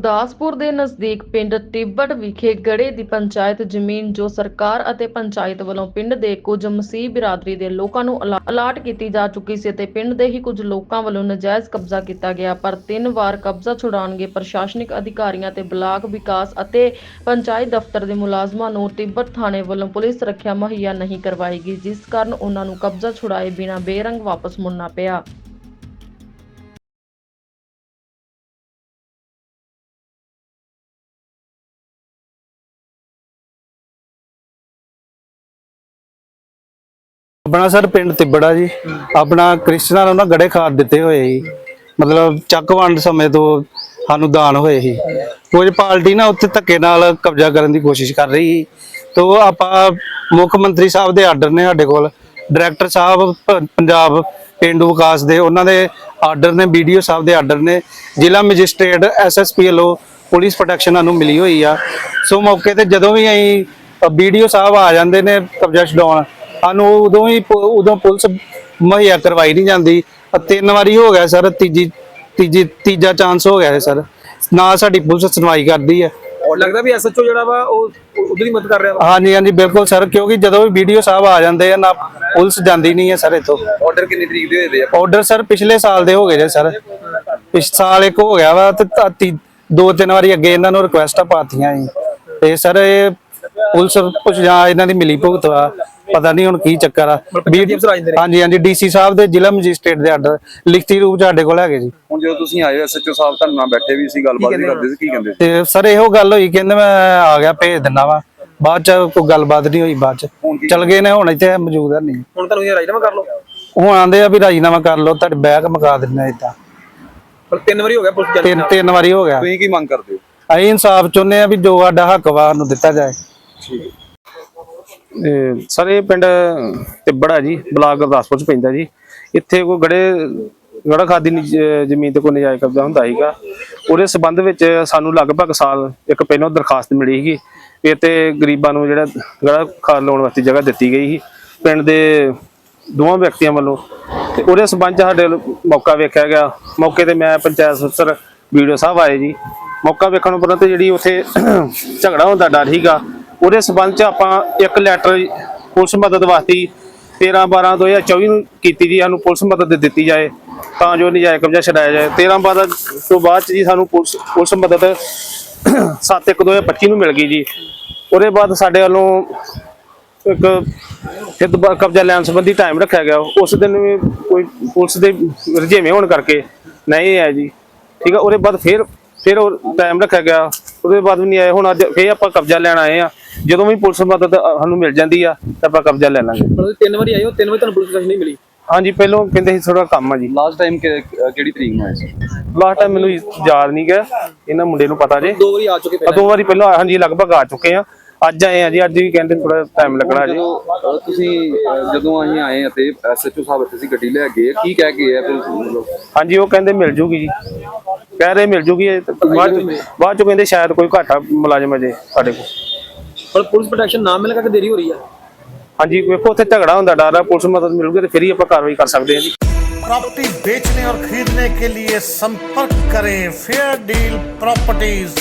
ਗੁਰਦਾਸਪੁਰ ਦੇ ਨਜ਼ਦੀਕ ਪਿੰਡ ਟਿੱਬੜ ਵਿਖੇ ਗੜੇ ਦੀ ਪੰਚਾਇਤ ਜ਼ਮੀਨ ਜੋ ਸਰਕਾਰ ਅਤੇ ਪੰਚਾਇਤ ਵੱਲੋਂ ਪਿੰਡ ਦੇ ਕੁਝ ਮਸੀਹ ਬਿਰਾਦਰੀ ਦੇ ਲੋਕਾਂ ਨੂੰ ਅਲਾ- ਅਲਾਟ ਕੀਤੀ ਜਾ ਚੁੱਕੀ ਸੀ ਅਤੇ ਪਿੰਡ ਦੇ ਹੀ ਕੁਝ ਲੋਕਾਂ ਵੱਲੋਂ ਨਜਾਇਜ਼ ਕਬਜ਼ਾ ਕੀਤਾ ਗਿਆ। ਪਰ ਤਿੰਨ ਵਾਰ ਕਬਜ਼ਾ ਛੁਡਾਉਣਗੇ ਪ੍ਰਸ਼ਾਸਨਿਕ ਅਧਿਕਾਰੀਆਂ ਤੇ ਬਲਾਕ ਵਿਕਾਸ ਅਤੇ ਪੰਚਾਇਤ ਦਫ਼ਤਰ ਦੇ ਮੁਲਾਜ਼ਮਾਂ ਨੂੰ ਤਿੱਬੜ ਥਾਣੇ ਵੱਲੋਂ ਪੁਲਿਸ ਸੁਰੱਖਿਆ ਮੁਹੱਈਆ ਨਹੀਂ ਕਰਵਾਈ ਗਈ ਜਿਸ ਕਾਰਨ ਉਹਨਾਂ ਨੂੰ ਕਬਜ਼ਾ ਛੁਡਾਏ ਬਿਨਾਂ ਬੇਰੰਗ ਵਾਪਸ ਮੁੜਨਾ ਪਿਆ। ਆਪਣਾ ਸਰ ਪਿੰਡ ਤਿੱਬੜਾ ਜੀ। ਆਪਣਾ ਕ੍ਰਿਸ਼ਨਾ ਨੂੰ ਨਾ ਗੜੇ ਖਾਦ ਦਿੱਤੇ ਹੋਏ ਸੀ। ਮਤਲਬ ਚੱਕ ਵੰਡ ਸਮੇਂ ਤੋਂ ਸਾਨੂੰ ਦਾਨ ਹੋਏ ਸੀ। ਕੁਝ ਪਾਰਟੀ ਨਾ ਉੱਥੇ ਧੱਕੇ ਨਾਲ ਕਬਜ਼ਾ ਕਰਨ ਦੀ ਕੋਸ਼ਿਸ਼ ਕਰ ਰਹੀ ਸੀ। ਤੋ ਆਪਾਂ ਮੁੱਖ ਮੰਤਰੀ ਸਾਹਿਬ ਦੇ ਆਰਡਰ ਨੇ ਸਾਡੇ ਕੋਲ, ਡਾਇਰੈਕਟਰ ਸਾਹਿਬ ਪੰਜਾਬ ਪਿੰਡੂ ਵਿਕਾਸ ਦੇ ਉਹਨਾਂ ਦੇ ਆਰਡਰ ਨੇ ਵੀਡੀਓ ਸਾਹਿਬ ਦੇ ਆਰਡਰ ਨੇ, ਜ਼ਿਲ੍ਹਾ ਮੈਜਿਸਟ੍ਰੇਟ ਐਸਐਸਪੀ ਵੱਲੋਂ ਪੁਲਿਸ ਪ੍ਰੋਟੈਕਸ਼ਨ ਸਾਨੂੰ ਮਿਲੀ ਹੋਈ ਆ। ਸੋ ਮੌਕੇ ਤੇ ਜਦੋਂ ਵੀ ਅਸੀਂ ਵੀਡੀਓ ਸਾਹਿਬ ਆ ਜਾਂਦੇ ਨੇ ਕਬਜ਼ਾ ਛਡਾਉਣ ਸਾਨੂੰ ਉਦੋਂ ਹੀ ਉਦੋਂ ਪੁਲਿਸ ਮੁਹੱਈਆ ਕਰਵਾਈ ਨਹੀਂ ਜਾਂਦੀ। ਤਿੰਨ ਵਾਰੀ ਹੋ ਗਿਆ ਸਰ ਤੀਜੀ ਤੀਜੀ ਤੀਜਾ ਚਾਂਸ ਹੋ ਗਿਆ ਹੈ ਸਰ। ਨਾ ਸਾਡੀ ਪੁਲਿਸ ਸੁਣਵਾਈ ਕਰਦੀ ਹੈ। ਔਰ ਲੱਗਦਾ ਵੀ ਐਸਐਚਓ ਜਿਹੜਾ ਵਾ ਉਹ ਉਧਰ ਹੀ ਮਦਦ ਕਰ ਰਿਹਾ ਵਾ? ਹਾਂਜੀ ਹਾਂਜੀ ਬਿਲਕੁਲ ਸਰ ਕਿਉਂਕਿ ਜਦੋਂ ਵੀ ਵੀਡੀਓ ਸਾਹਿਬ ਆ ਜਾਂਦੇ ਆ ਨਾ ਪੁਲਿਸ ਜਾਂਦੀ ਨਹੀਂ ਹੈ ਸਰ ਇੱਥੋਂ। ਆਰਡਰ ਕਿੰਨੀ ਤਰੀਕ ਦੇ ਹੋਏ ਦੇ ਆ? ਆਰਡਰ ਸਰ ਪਿਛਲੇ ਸਾਲ ਦੇ ਹੋ ਗਏ ਜੇ ਸਰ। ਪਿਛ ਸਾਲ ਇੱਕ ਹੋ ਗਿਆ ਵਾ ਤੇ ਦੋ ਤਿੰਨ ਵਾਰੀ ਅੱਗੇ ਇਹਨਾਂ ਨੂੰ ਰਿਕੁਐਸਟਾਂ ਪਾਤੀਆਂ ਸੀ ਤੇ ਸਰ ਇਹ ਪੁਲਿਸ ਕੁਝ ਜਾਂ ਇਹਨਾਂ ਦੀ ਮਿਲੀ ਭੁਗਤ ਵਾ ਪਤਾ ਨਹੀਂ ਹੁਣ ਕੀ ਚੱਕਰ ਆ। ਆ। ਹਾਂਜੀ ਹਾਂਜੀ ਡੀਸੀ ਸਾਹਿਬ ਦੇ ਜ਼ਿਲ੍ਹਾ ਮੈਜਿਸਟ੍ਰੇਟ ਦੇ ਆਰਡਰ ਲਿਖਤੀ ਰੂਪ ਚ ਸਾਡੇ ਕੋਲ ਹੈਗੇ ਜੀ। ਹੁਣ ਜਦੋਂ ਤੁਸੀਂ ਆਏ ਐਸਐਚਓ ਸਾਹਿਬ ਤੁਹਾਨੂੰ ਨਾਲ ਬੈਠੇ ਵੀ ਸੀ ਗੱਲਬਾਤ ਵੀ ਕਰਦੇ ਸੀ ਕੀ ਕਹਿੰਦੇ ਸੀ? ਤੇ ਸਰ ਇਹੋ ਗੱਲ ਹੋਈ ਕਹਿੰਦੇ ਮੈਂ ਆ ਗਿਆ ਭੇਜ ਦਿੰਦਾ ਵਾ। ਬਾਅਦ ਚ ਕੋਈ ਗੱਲਬਾਤ ਨਹੀਂ ਹੋਈ ਬਾਅਦ ਚ। ਚਲ ਗਏ ਨੇ ਹੁਣ ਇੱਥੇ ਮੌਜੂਦ ਹੈ ਨਹੀਂ। ਹੁਣ ਤੁਹਾਨੂੰ ਇਹ ਰਾਜਨਾਮਾ ਕਰ ਲਓ। ਹੁਣ ਆਂਦੇ ਆ ਵੀ ਰਾਜੀਨਾਮਾ ਕਰ ਲਓ ਤੁਹਾਡੇ ਬੈਗ ਮੁਕਾ ਦਿੰਦੇ ਆ ਏਦਾਂ ਪਰ ਤਿੰਨ ਵਾਰੀ ਹੋ ਗਿਆ ਪੁਲਿਸ ਤਿੰਨ ਤਿੰਨ ਵਾਰੀ ਹੋ ਗਿਆ। ਤੁਸੀਂ ਕੀ ਮੰਗ ਕਰਦੇ ਹੋ? ਅਸੀਂ ਇਨਸਾਫ ਚਾਹੁੰਦੇ ਆ ਵੀ ਜੋ ਸਾਡਾ ਹੱਕ ਵਾ ਨੂੰ ਦਿੱਤਾ ਜਾਏ। ਇਹ ਸਰ, ਇਹ ਪਿੰਡ ਤਿੱਬੜਾ ਜੀ, ਬਲਾਕ ਗੁਰਦਾਸਪੁਰ ਚ ਪੈਂਦਾ ਜੀ। ਇੱਥੇ ਕੋਈ ਗੜੇ, ਗੜਾ ਖਾਦੀ ਨੀ- ਜ਼ਮੀਨ ਤੇ ਕੋਈ ਨਜਾਇਜ਼ ਕਬਜ਼ਾ ਹੁੰਦਾ ਸੀਗਾ। ਉਹਦੇ ਸਬੰਧ ਵਿੱਚ ਸਾਨੂੰ ਲਗਭਗ ਸਾਲ, ਇੱਕ ਪਹਿਲਾਂ ਦਰਖਾਸਤ ਮਿਲੀ ਸੀਗੀ ਵੀ ਇੱਥੇ ਗਰੀਬਾਂ ਨੂੰ ਜਿਹੜਾ ਗੜਾ ਖਾਦ ਲਾਉਣ ਵਾਸਤੇ ਜਗ੍ਹਾ ਦਿੱਤੀ ਗਈ ਸੀ। ਪਿੰਡ ਦੇ ਦੋਵਾਂ ਵਿਅਕਤੀਆਂ ਵੱਲੋਂ। ਤੇ ਉਹਦੇ ਸਬੰਧ 'ਚ ਸਾਡੇ ਮੌਕਾ ਵੇਖਿਆ ਗਿਆ। ਮੌਕੇ ਤੇ ਮੈਂ ਪੰਚਾਇਤ ਸਦਰ ਵੀਡੀਓ ਸਾਹਿਬ ਆਏ ਜੀ। ਮੌਕਾ ਵੇਖਣ ਉਪਰੰਤ ਜਿਹੜੀ ਉੱਥੇ ਝਗੜਾ ਹੁੰਦਾ ਡਰ ਸੀਗਾ ਉਹਦੇ ਸਬੰਧ 'ਚ ਆਪਾਂ ਇੱਕ ਲੈਟਰ ਪੁਲਿਸ ਮਦਦ ਵਾਸਤੇ 13 12 2024 ਨੂੰ ਕੀਤੀ ਜੀ, ਸਾਨੂੰ ਪੁਲਿਸ ਮਦਦ ਦਿੱਤੀ ਜਾਏ, ਤਾਂ ਜੋ ਨਜਾਇਜ਼ ਕਬਜ਼ਾ ਛਡਾਇਆ ਜਾਏ। 13 12 ਤੋਂ ਬਾਅਦ 'ਚ ਜੀ ਸਾਨੂੰ ਪੁਲਿਸ ਪੁਲਿਸ ਮਦਦ 7 1 2025 ਨੂੰ ਮਿਲ ਗਈ ਜੀ। ਉਹਦੇ ਬਾਅਦ ਸਾਡੇ ਵੱਲੋਂ ਇੱਕ ਹਿੱਤ ਕਬਜ਼ਾ ਲੈਣ ਸੰਬੰਧੀ ਟਾਈਮ ਰੱਖਿਆ ਗਿਆ। ਉਸ ਦਿਨ ਵੀ ਕੋਈ ਪੁਲਿਸ ਦੇ ਰੁਝੇਵੇਂ ਹੋਣ ਕਰਕੇ ਨਹੀਂ ਆਇਆ ਜੀ। ਠੀਕ ਆ, ਉਹਦੇ ਬਾਅਦ ਫਿਰ ਫਿਰ ਉਹ ਟਾਈਮ ਰੱਖਿਆ ਗਿਆ। ਉਹਦੇ ਬਾਅਦ ਵੀ ਨਹੀਂ ਆਏ, ਹੁਣ ਅੱਜ ਫੇਰ ਆਪਾਂ ਕਬਜ਼ਾ ਲੈਣ ਆਏ ਆ। ਜਦੋਂ ਵੀ ਪੁਲਿਸ ਮਦਦ ਸਾਨੂੰ ਮਿਲ ਜਾਂਦੀ ਆ ਤਾਂ ਆਪਾਂ ਕਬਜ਼ਾ ਲੈ ਲਾਂਗੇ। ਮਤਲਬ ਤਿੰਨ ਵਾਰੀ ਆਏ ਹੋ ਤਿੰਨ ਵਾਰੀ ਤੁਹਾਨੂੰ ਪੁਲਿਸ ਪ੍ਰੋਟੈਕਸ਼ਨ ਨਹੀਂ ਮਿਲੀ? ਹਾਂਜੀ ਪਹਿਲਾਂ ਕਹਿੰਦੇ ਸੀ ਥੋੜਾ ਕੰਮ ਆ ਜੀ। ਲਾਸਟ ਟਾਈਮ ਕਿਹੜੀ ਤਰੀਕ ਨੂੰ ਆਏ ਸੀ? ਲਾਸਟ ਟਾਈਮ ਮੈਨੂੰ ਯਾਦ ਨਹੀਂ ਗਿਆ ਇਹਨਾਂ ਮੁੰਡੇ ਨੂੰ ਪਤਾ ਜੇ। ਦੋ ਵਾਰੀ ਆ ਚੁੱਕੇ ਆ ਪਹਿਲਾਂ ਦੋ ਵਾਰੀ ਪਹਿਲਾਂ ਹਾਂਜੀ ਲਗਭਗ ਆ ਚੁੱਕੇ ਆ। ਅੱਜ ਆਏ ਆ ਜੀ ਅੱਜ ਵੀ ਕਹਿੰਦੇ ਥੋੜਾ ਟਾਈਮ ਲੱਗਣਾ ਜੀ। ਤੁਸੀਂ ਜਦੋਂ ਅਸੀਂ ਆਏ ਅਤੇ ਐਸਐਚਓ ਸਾਹਿਬ ਇੱਥੇ ਸੀ ਗੱਡੀ ਲੈ ਗਏ ਕੀ ਕਹਿ ਕੇ ਆ ਹਾਂਜੀ ਉਹ ਕਹਿੰਦੇ ਮਿਲ ਜੂਗੀ ਜੀ। ਕਹਿ ਰਹੇ ਮਿਲ ਜੂਗੀ ਬਾਅਦ ਚ ਕਹਿੰਦੇ ਸ਼ਾਇਦ ਕੋਈ ਘਾਟਾ ਮੁਲਾਜ਼ਮ ਅਜੇ ਸਾਡੇ ਕੋਲ। ਪਰ ਪੁਲਿਸ ਪ੍ਰੋਟੈਕਸ਼ਨ ਨਾ ਮਿਲਣ ਕਰਕੇ ਦੇਰੀ ਹੋ ਰਹੀ ਆ ਹਾਂਜੀ ਵੇਖੋ ਉੱਥੇ ਝਗੜਾ ਹੁੰਦਾ ਡਰ ਆ ਪੁਲਿਸ ਮਦਦ ਮਿਲੂਗੀ ਤੇ ਫਿਰ ਹੀ ਆਪਾਂ ਕਾਰਵਾਈ ਕਰ ਸਕਦੇ ਹਾਂ ਜੀ प्रॉपर्टी बेचने और खरीदने के लिए संपर्क करें फेयर डील प्रॉपर्टीज